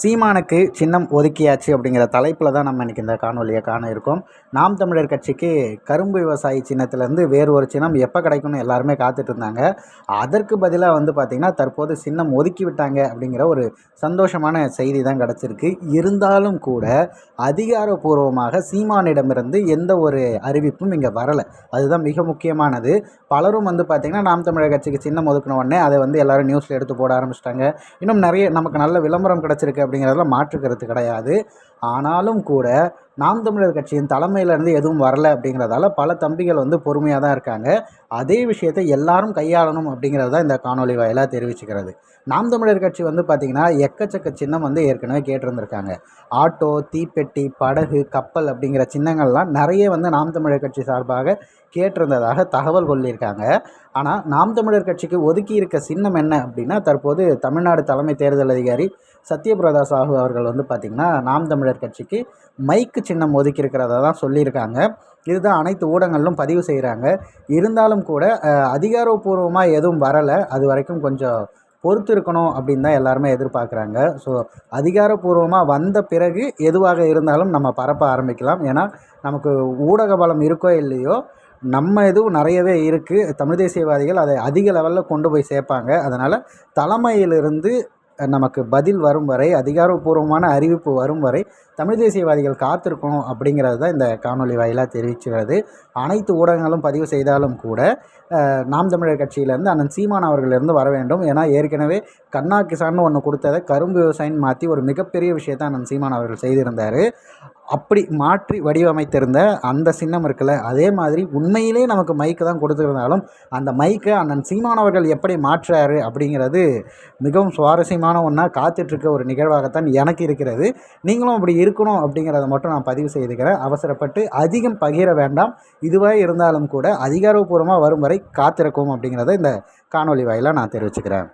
சீமானுக்கு சின்னம் ஒதுக்கியாச்சு அப்படிங்கிற தலைப்பில் தான் நம்ம இன்றைக்கி இந்த காணொலியை காண இருக்கோம். நாம் தமிழர் கட்சிக்கு கரும்பு விவசாயி சின்னத்துலேருந்து வேறு ஒரு சின்னம் எப்போ கிடைக்கும்னு எல்லாருமே காத்துட்டு இருந்தாங்க. அதற்கு பதிலாக வந்து பார்த்திங்கன்னா தற்போது சின்னம் ஒதுக்கி விட்டாங்க அப்படிங்கிற ஒரு சந்தோஷமான செய்தி தான் கிடச்சிருக்கு. இருந்தாலும் கூட அதிகாரப்பூர்வமாக சீமானிடமிருந்து எந்த ஒரு அறிவிப்பும் இங்கே வரலை. அதுதான் மிக முக்கியமானது. பலரும் வந்து பார்த்திங்கன்னா நாம் தமிழர் கட்சிக்கு சின்னம் ஒதுக்கின உடனே அதை வந்து எல்லோரும் நியூஸில் எடுத்து போட ஆரம்பிச்சிட்டாங்க. இன்னும் நிறைய நமக்கு நல்ல விளம்பரம் கிடச்சிருக்கு அப்படிங்கிறதுல மாற்றுக்கிறது கிடையாது. ஆனாலும் கூட நாம் தமிழர் கட்சியின் தலைமையிலேருந்து எதுவும் வரல அப்படிங்கிறதால பல தம்பிகள் வந்து பொறுமையாக தான் இருக்காங்க. அதே விஷயத்தை எல்லாரும் கையாளணும் அப்படிங்கிறது தான் இந்த காணொலி வாயிலாக தெரிவிச்சுக்கிறது. நாம் தமிழர் கட்சி வந்து பார்த்திங்கன்னா எக்கச்சக்க சின்னம் வந்து ஏற்கனவே கேட்டிருந்திருக்காங்க. ஆட்டோ தீப்பெட்டி படகு கப்பல் அப்படிங்கிற சின்னங்கள்லாம் நிறைய வந்து நாம் தமிழர் கட்சி சார்பாக கேட்டிருந்ததாக தகவல் கொள்ளியிருக்காங்க. ஆனால் நாம் தமிழர் கட்சிக்கு ஒதுக்கி இருக்க சின்னம் என்ன அப்படின்னா தற்போது தமிழ்நாடு தலைமை தேர்தல் அதிகாரி சத்யபிரதா சாஹூ அவர்கள் வந்து பார்த்திங்கன்னா நாம் தமிழர் கட்சிக்கு மைக்கு சின்னம் ஒதுக்கி இருக்கிறதா தான் சொல்லியிருக்காங்க. இதுதான் அனைத்து ஊடகங்களிலும் பதிவு செய்கிறாங்க இருந்தாலும் கூட அதிகாரப்பூர்வமாக எதுவும் வரலை. அது வரைக்கும் கொஞ்சம் பொறுத்து இருக்கணும் அப்படின்னு தான் எல்லாருமே எதிர்பார்க்குறாங்க. ஸோ அதிகாரப்பூர்வமாக வந்த பிறகு எதுவாக இருந்தாலும் நம்ம பரப்ப ஆரம்பிக்கலாம். ஏன்னா நமக்கு ஊடக பலம் இருக்கோ இல்லையோ நம்ம இதுவும் நிறையவே இருக்குது தமிழ் தேசியவாதிகள் அதை அதிக லெவலில் கொண்டு போய் சேர்ப்பாங்க. அதனால் தலைமையிலிருந்து நமக்கு பதில் வரும் வரை அதிகாரப்பூர்வமான அறிவிப்பு வரும் வரை தமிழ் தேசியவாதிகள் காத்திருக்கணும் அப்படிங்கிறது தான் இந்த காணொலி வாயிலாக தெரிவிச்சுகிறது. அனைத்து ஊடகங்களும் பதிவு செய்தாலும் கூட நாம் தமிழர் கட்சியிலேருந்து அண்ணன் சீமான் அவர்களிருந்து வர வேண்டும். ஏன்னா ஏற்கனவே கண்ணா கிசான்னு ஒன்று கொடுத்ததை கரும்பு விவசாயின்னு மாற்றி ஒரு மிகப்பெரிய விஷயத்தை அண்ணன் சீமான் அவர்கள் செய்திருந்தார். அப்படி மாற்றி வடிவமைத்திருந்த அந்த சின்னம் இருக்குல்ல அதே மாதிரி உண்மையிலே நமக்கு மைக்கு தான் கொடுத்துருந்தாலும் அந்த மைக்கை அண்ணன் சீமானவர்கள் எப்படி மாற்றுறாரு அப்படிங்கிறது மிகவும் சுவாரஸ்யமான ஒன்றா காத்துட்ருக்க ஒரு நிகழ்வாகத்தான் எனக்கு இருக்கிறது. நீங்களும் அப்படி இருக்கணும் அப்படிங்கிறத மட்டும் நான் பதிவு செய்துக்கிறேன். அவசரப்பட்டு அதிகம் பகிர வேண்டாம். இதுவாக இருந்தாலும் கூட அதிகாரப்பூர்வமாக வரும் வரை காத்திருக்கும் அப்படிங்கிறத இந்த காணொலி வாயிலாக நான் தெரிவிச்சுக்கிறேன்.